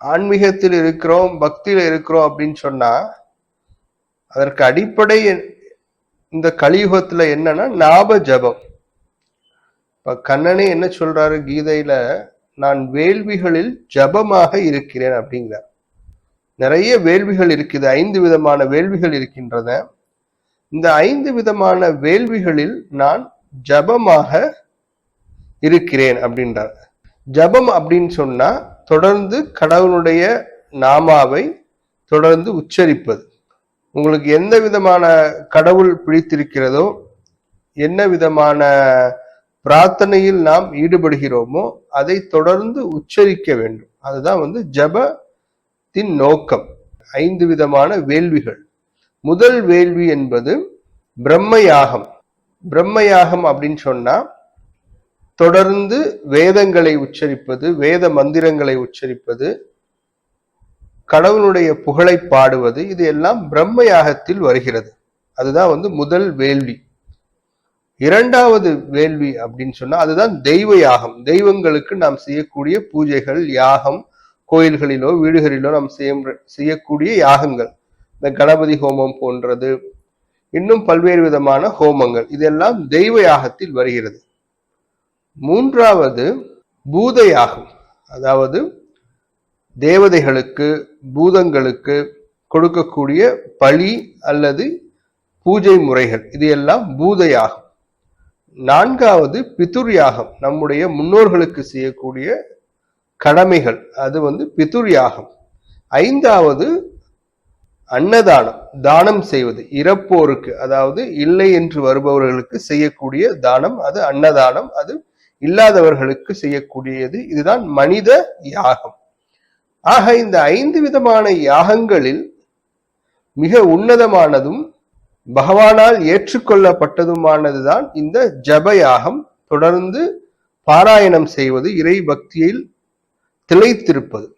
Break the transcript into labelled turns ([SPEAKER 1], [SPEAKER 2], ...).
[SPEAKER 1] ஆன்மீகத்தில் இருக்கிறோம் பக்தியில் இருக்கிறோம் அப்படின்னு சொன்னா அதற்கு அடிப்படை இந்த கலியுகத்துல என்னன்னா ஞாப ஜபம். இப்ப கண்ணனே என்ன சொல்றாரு கீதையில? நான் வேள்விகளில் ஜபமாக இருக்கிறேன் அப்படிங்கிறார். நிறைய வேள்விகள் இருக்குது ஐந்து விதமான வேள்விகள் இருக்கின்றன. இந்த ஐந்து விதமான வேள்விகளில் நான் ஜபமாக இருக்கிறேன் அப்படின்றார். ஜபம் அப்படின்னு சொன்னா தொடர்ந்து கடவுளுடைய நாமாவை தொடர்ந்து உச்சரிப்பது. உங்களுக்கு எந்த விதமான கடவுள் பிடித்திருக்கிறதோ என்ன விதமான பிரார்த்தனையில் நாம் ஈடுபடுகிறோமோ அதை தொடர்ந்து உச்சரிக்க வேண்டும். அதுதான் வந்து ஜபத்தின் நோக்கம். ஐந்து விதமான வேள்விகள். முதல் வேள்வி என்பது பிரம்ம யாகம் பிரம்ம யாகம் அப்படின்னு சொன்னா தொடர்ந்து வேதங்களை உச்சரிப்பது வேத மந்திரங்களை உச்சரிப்பது கடவுளுடைய புகழை பாடுவது இது எல்லாம் பிரம்ம யாகத்தில் வருகிறது. அதுதான் வந்து முதல் வேள்வி. இரண்டாவது வேள்வி அப்படின்னு சொன்னா அதுதான் தெய்வ யாகம். தெய்வங்களுக்கு நாம் செய்யக்கூடிய பூஜைகள் யாகம் கோயில்களிலோ வீடுகளிலோ நாம் செய்ய செய்யக்கூடிய யாகங்கள். இந்த கணபதி ஹோமம் போன்றது இன்னும் பல்வேறு விதமான ஹோமங்கள் இதெல்லாம் தெய்வ யாகத்தில் வருகிறது. மூன்றாவது பூதையாகும். அதாவது தேவதைகளுக்கு பூதங்களுக்கு கொடுக்கக்கூடிய பழி அல்லது பூஜை முறைகள் இது எல்லாம் பூத நான்காவது பித்துர் யாகம் நம்முடைய முன்னோர்களுக்கு செய்யக்கூடிய கடமைகள் அது வந்து பித்துர் யாகம் ஐந்தாவது அன்னதானம் தானம் செய்வது இறப்போருக்கு அதாவது இல்லை என்று வருபவர்களுக்கு செய்யக்கூடிய தானம் அது அன்னதானம் அது இல்லாதவர்களுக்கு செய்யக்கூடியது இதுதான் மனித யாகம். ஆக இந்த ஐந்து விதமான யாகங்களில் மிக உன்னதமானதும் பகவானால் ஏற்றுக்கொள்ளப்பட்டதுமானதுதான் இந்த ஜப யாகம் தொடர்ந்து பாராயணம் செய்வது இறை பக்தியில் திளைத்திருப்பது.